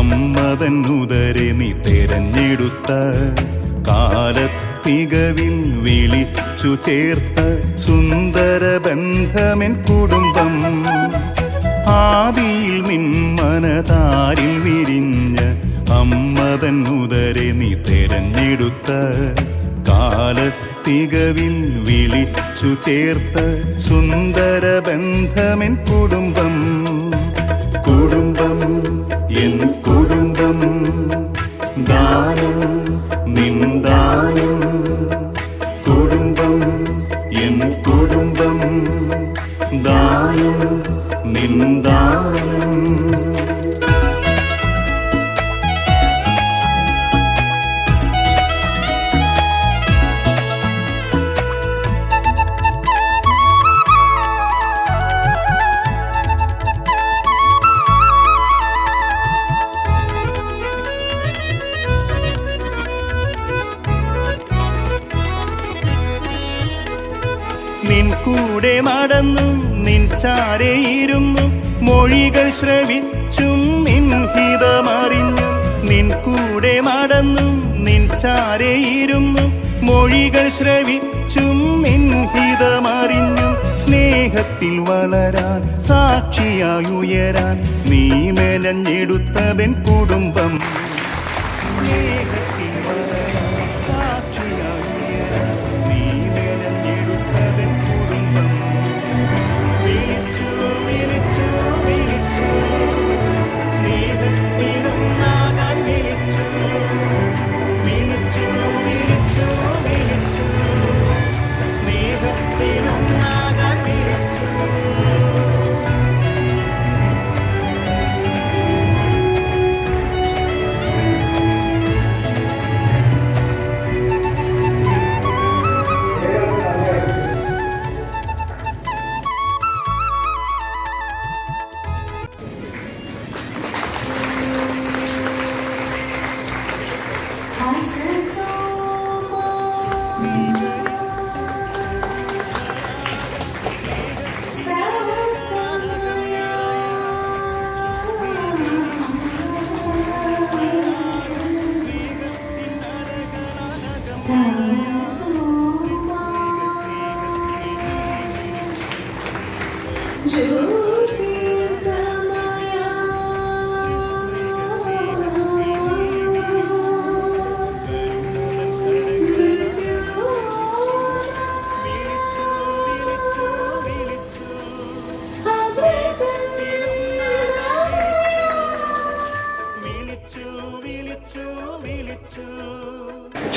അമ്മതൻ ഉദരെ നീ തെരഞ്ഞെടുത്ത കാലത്തികവിൽ വിളിച്ചു ചേർത്ത സുന്ദര ബന്ധമെൻ കുടുംബം. ആദിയിൽ നിൻ മനതാരിൽ വിരിഞ്ഞ അമ്മതൻ ഉദരെ നീ തെരഞ്ഞെടുത്ത കാലത്തികവിൽ വിളിച്ചു ചേർത്ത സുന്ദര ബന്ധമെൻ കുടുംബം. കുടുംബം എൻ കുടുംബം മൊഴികൾ ശ്രവിച്ചും നിൻ ഹിതമറിഞ്ഞു നിൻ കൂടെ നടന്നും നിൻ ചാരയിരുന്നു. മൊഴികൾ ശ്രവിച്ചും നിൻ ഹിതമറിഞ്ഞു സ്നേഹത്തിൽ വളരാൻ സാക്ഷിയായുയരാൻ നീ മെനഞ്ഞെടുത്തവൻ കുടുംബം. സ്നേഹത്തിൽ വളരാൻ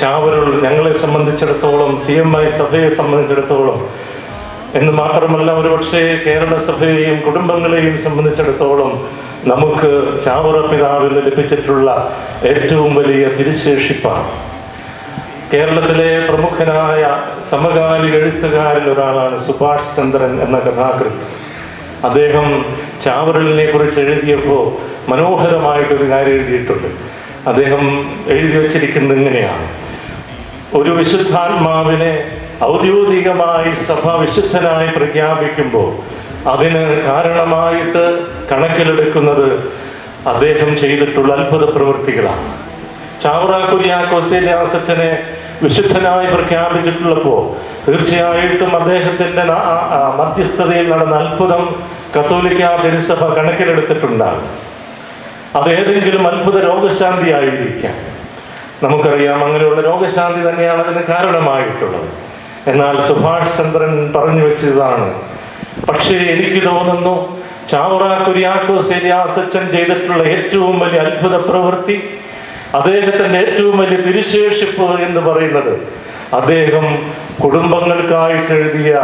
ചാവരുൾ ഞങ്ങളെ സംബന്ധിച്ചിടത്തോളം സി എം ഐ സഭയെ സംബന്ധിച്ചിടത്തോളം എന്ന് മാത്രമല്ല ഒരുപക്ഷെ കേരള സഭയെയും കുടുംബങ്ങളെയും സംബന്ധിച്ചിടത്തോളം നമുക്ക് ചാവറ പിതാവിൽ ലഭിച്ചിട്ടുള്ള ഏറ്റവും വലിയ തിരുശേഷിപ്പാണ്. കേരളത്തിലെ പ്രമുഖനായ സമകാലിക എഴുത്തുകാരിൽ ഒരാളാണ് സുഭാഷ് ചന്ദ്രൻ എന്ന കഥാകൃത്ത്. അദ്ദേഹം ചാവറലിനെ കുറിച്ച് എഴുതിയപ്പോൾ മനോഹരമായിട്ടൊരു കാര്യം എഴുതിയിട്ടുണ്ട്. അദ്ദേഹം എഴുതി വച്ചിരിക്കുന്നത് ഇങ്ങനെയാണ്. ഒരു വിശുദ്ധാത്മാവിനെ ഔദ്യോഗികമായി സഭ വിശുദ്ധനായി പ്രഖ്യാപിക്കുമ്പോൾ അതിന് കാരണമായിട്ട് കണക്കിലെടുക്കുന്നത് അദ്ദേഹം ചെയ്തിട്ടുള്ള അത്ഭുത പ്രവൃത്തികളാണ്. ചാവറ കുര്യാക്കോസേലിയാസച്ചനെ വിശുദ്ധനായി പ്രഖ്യാപിച്ചിട്ടുള്ളപ്പോൾ തീർച്ചയായിട്ടും അദ്ദേഹത്തിന്റെ മധ്യസ്ഥതയിൽ നടന്ന അത്ഭുതം കത്തോലിക്ക തിരുസഭ കണക്കിലെടുത്തിട്ടുണ്ടാകും. അതേതെങ്കിലും അത്ഭുത രോഗശാന്തി ആയിരിക്കാം നമുക്കറിയാം അങ്ങനെയുള്ള രോഗശാന്തി തന്നെയാണ് അതിന് കാരണമായിട്ടുള്ളത്. എന്നാൽ സുഭാഷ് ചന്ദ്രൻ പറഞ്ഞു വെച്ചതാണ് പക്ഷേ എനിക്ക് തോന്നുന്നു ചാവറ കുര്യാക്കോ സെരിയാസച്ചൻ ചെയ്തിട്ടുള്ള ഏറ്റവും വലിയ അത്ഭുത പ്രവൃത്തി അദ്ദേഹത്തിന്റെ ഏറ്റവും വലിയ തിരുശേഷിപ്പ് എന്ന് പറയുന്നത് അദ്ദേഹം കുടുംബങ്ങൾക്കായിട്ട് എഴുതിയ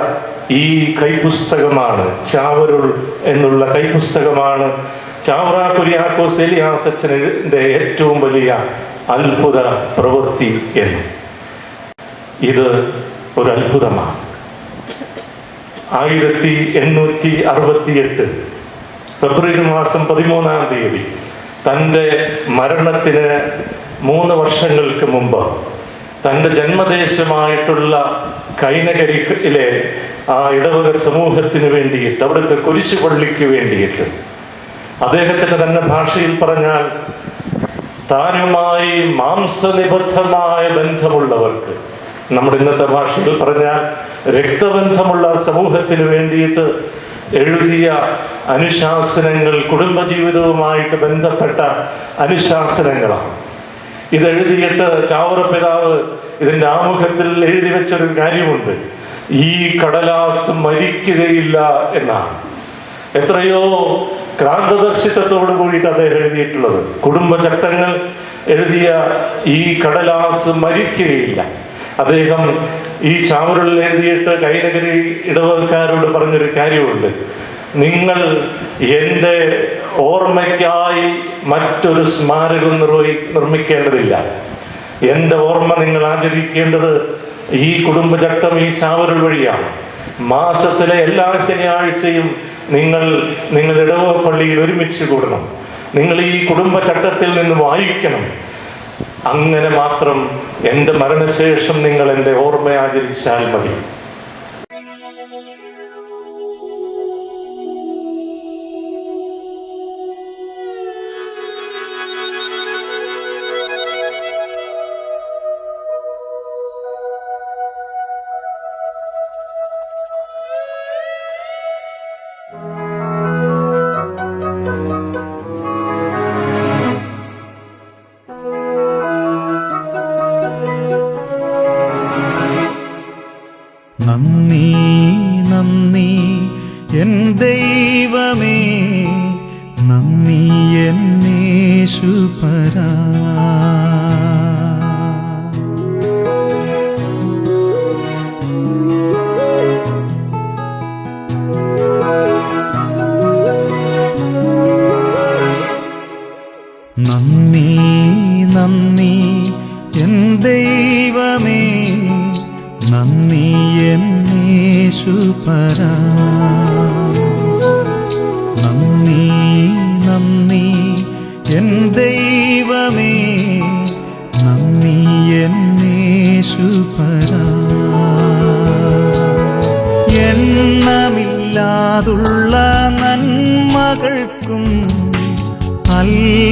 ഈ കൈപുസ്തകമാണ് ചാവരുൾ എന്നുള്ള കൈപുസ്തകമാണ് ചാവറ കുര്യാക്കോ സെലിയാസച്ചന്റെ ഏറ്റവും വലിയ അത്ഭുത പ്രവൃത്തി എന്ന്. ഇത് ഒരു അത്ഭുതമാണ് ആയിരത്തി എണ്ണൂറ്റി അറുപത്തി എട്ട് ഫെബ്രുവരി മാസം പതിമൂന്നാം തീയതി തന്റെ മരണത്തിന് മൂന്ന് വർഷങ്ങൾക്ക് മുമ്പ് തന്റെ ജന്മദേശമായിട്ടുള്ള കൈനകരിയിലെ ആ ഇടവക സമൂഹത്തിന് വേണ്ടിയിട്ട് അവിടുത്തെ കുരിശുപള്ളിക്ക് വേണ്ടിയിട്ട് അദ്ദേഹത്തിന്റെ തന്നെ ഭാഷയിൽ പറഞ്ഞാൽ താനുമായി മാംസനിബദ്ധമായ ബന്ധമുള്ളവർക്ക് നമ്മുടെ ഇന്നത്തെ ഭാഷയിൽ പറഞ്ഞാൽ രക്തബന്ധമുള്ള സമൂഹത്തിന് വേണ്ടിയിട്ട് എഴുതിയ അനുശാസനങ്ങൾ കുടുംബജീവിതവുമായിട്ട് ബന്ധപ്പെട്ട അനുശാസനങ്ങളാണ്. ഇതെഴുതിയിട്ട് ചാവറ പിതാവ് ഇതിന്റെ ആമുഖത്തിൽ എഴുതി വെച്ചൊരു കാര്യമുണ്ട്. ഈ കടലാസ് മരിക്കുകയില്ല എന്നാണ്. എത്രയോ ക്രാന്തദർശിത്വത്തോട് കൂടിയിട്ട് അദ്ദേഹം എഴുതിയിട്ടുള്ളത്. കുടുംബചട്ടങ്ങൾ എഴുതിയ ഈ കടലാസ് മരിക്കുകയില്ല. അദ്ദേഹം ഈ ചാവറുകളിൽ എഴുതിയിട്ട് കൈനഗരി ഇടവകക്കാരോട് പറഞ്ഞൊരു കാര്യമുണ്ട്. നിങ്ങൾ എന്റെ ഓർമ്മയ്ക്കായി മറ്റൊരു സ്മാരകം നിർവഹി നിർമ്മിക്കേണ്ടതില്ല. എന്റെ ഓർമ്മ നിങ്ങൾ ആചരിക്കേണ്ടത് ഈ കുടുംബചട്ടം ഈ ചാവരൽ വഴിയാണ്. മാസത്തിലെ എല്ലാ ശനിയാഴ്ചയും നിങ്ങൾ നിങ്ങൾ ഇടവ പള്ളിയിൽ ഒരുമിച്ച് കൂടണം. നിങ്ങൾ ഈ കുടുംബ ചട്ടത്തിൽ നിന്ന് വായിക്കണം. അങ്ങനെ മാത്രം എന്റെ മരണശേഷം നിങ്ങൾ എന്റെ ഓർമ്മ ആചരിച്ചാൽ മതി. നന്ദി നന്ദി. എൻ ദൈവമേ നന്ദി എന്നേശുപരാ നന്ദി എണ്ണമില്ലാതുള്ള നന്മകൾക്കും അത്ഭുതമാർന്ന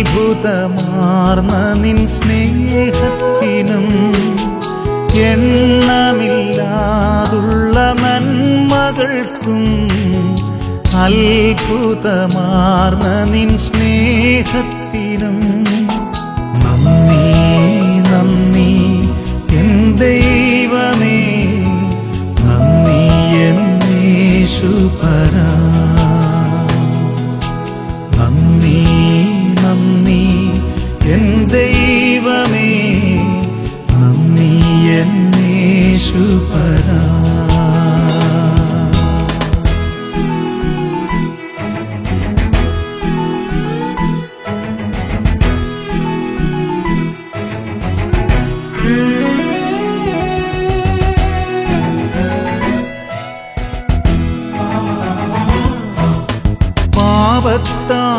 നിൻ സ്നേഹത്തിനും എണ്ണമില്ലാതുള്ള നന്മകൾക്കും അത്ഭുതമാർന്ന നിൻ സ്നേഹത്തിനും എന്നേശുപരാ നന്ദി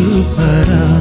supera